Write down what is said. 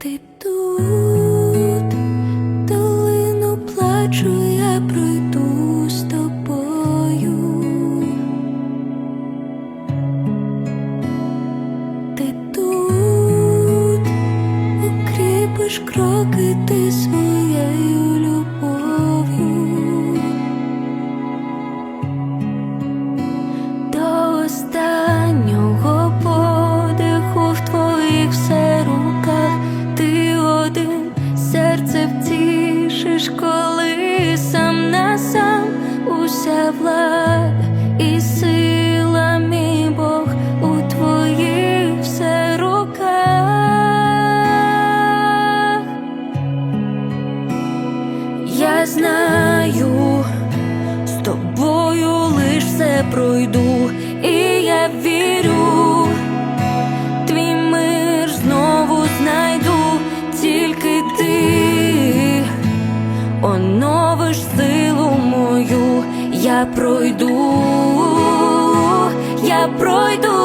Ти тут, долину плачу, я пройду з тобою. Ти тут, укріпиш кроки ти своєю один серце втішиш, коли сам на сам уся влада і сила, мій Бог у твоїх все руках. Я знаю, з тобою лиш все пройду, оновиш силу мою, я пройду, я пройду.